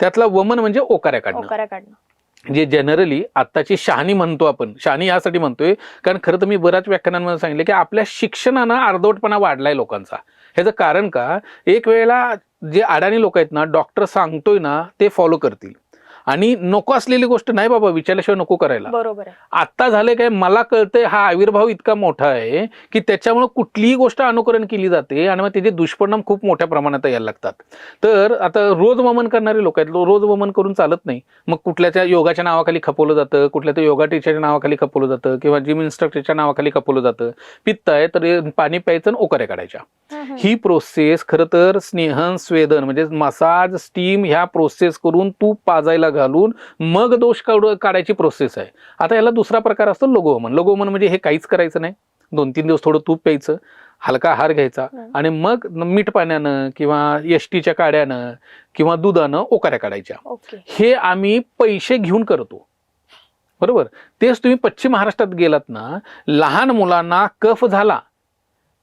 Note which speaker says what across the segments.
Speaker 1: त्यातला वमन म्हणजे ओकाऱ्या काढणं.
Speaker 2: ओकाऱ्या काढणं.
Speaker 1: जे जनरली आत्ताची शहाणी म्हणतो आपण शहाणी यासाठी म्हणतोय कारण खरं तर मी बऱ्याच व्याख्यानांमध्ये सांगितलं की आपल्या शिक्षणानं अर्धवटपणा वाढलाय लोकांचा. ह्याचं कारण का? एक वेळेला जे अडाणी लोक आहेत ना डॉक्टर सांगतोय ना ते फॉलो करतील. आणि नको असलेली गोष्ट नाही बाबा विचारल्याशिवाय नको करायला.
Speaker 2: बरोबर
Speaker 1: आता झालंय काय मला कळतंय हा आविर्भाव इतका मोठा आहे की त्याच्यामुळे कुठलीही गोष्ट अनुकरण केली जाते आणि मग त्याचे दुष्परिणाम खूप मोठ्या प्रमाणात यायला लागतात. तर आता रोज वमन करणारे लोक आहेत रोज वमन करून चालत नाही. मग कुठल्याच्या योगाच्या नावाखाली खपवलं जातं कुठल्या तर योगा टीचरच्या नावाखाली खपवलं जातं किंवा जिम इन्स्ट्रक्टरच्या नावाखाली खपवलं जातं. पित्त आहे तर पाणी प्यायचं आणि ओकाऱ्या काढायच्या. ही प्रोसेस खरं तर स्नेहन स्वेदन म्हणजे मसाज स्टीम ह्या प्रोसेस करून तूप पाजायला घालून मग दोष काढ- काढायची प्रोसेस आहे. आता याला दुसरा प्रकार असतो लोगोवमन लोगोवमन म्हणजे हे काहीच करायचं नाही. दोन तीन दिवस थोडं तूप प्यायचं हलका आहार घ्यायचा. आणि मग मीठ पाण्यानं किंवा यष्टीच्या काड्यानं किंवा दुधानं ओकाऱ्या काढायच्या. हे आम्ही पैसे घेऊन करतो. बरोबर? तेच तुम्ही पश्चिम महाराष्ट्रात गेलात ना लहान मुलांना कफ झाला.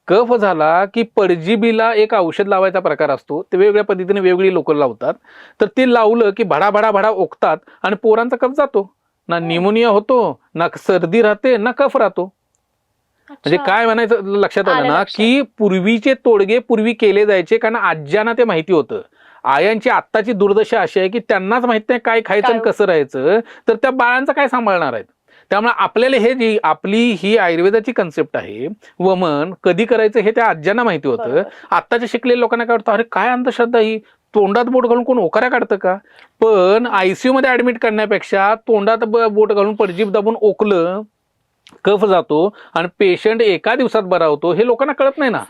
Speaker 1: कफ झाला की परजीबीला एक औषध लावायचा प्रकार असतो ते वेगवेगळ्या पद्धतीने वेगवेगळी लोक लावतात. तर ते लावलं की भडा भडा भडा ओकतात आणि पोरांचा कफ जातो. ना निमोनिया होतो ना सर्दी राहते ना कफ राहतो. म्हणजे. काय म्हणायचं लक्षात आलं ना. की पूर्वीचे तोडगे पूर्वी केले जायचे कारण आज्यांना ते माहिती होतं. आयांची आत्ताची दुर्दशा अशी आहे की त्यांनाच माहीत नाही काय खायचं आणि
Speaker 2: काय
Speaker 1: कसं राहायचं. तर त्या बाळांचं काय सांभाळणार आहेत? त्यामुळे आपल्याला हे जी आपली ही आयुर्वेदाची कन्सेप्ट आहे वमन कधी करायचं हे त्या आज्यांना माहिती होतं. आत्ताच्या शिकलेल्या लोकांना काय वाटतं अरे काय अंधश्रद्धा ही? तोंडात बोट घालून कोण ओकाऱ्या काढतं का? पण आयसीयू मध्ये ऍडमिट करण्यापेक्षा तोंडात बोट घालून पडजीप दाबून ओकलं कफ जातो आणि पेशंट एका दिवसात बरा होतो हे लोकांना कळत नाही ना.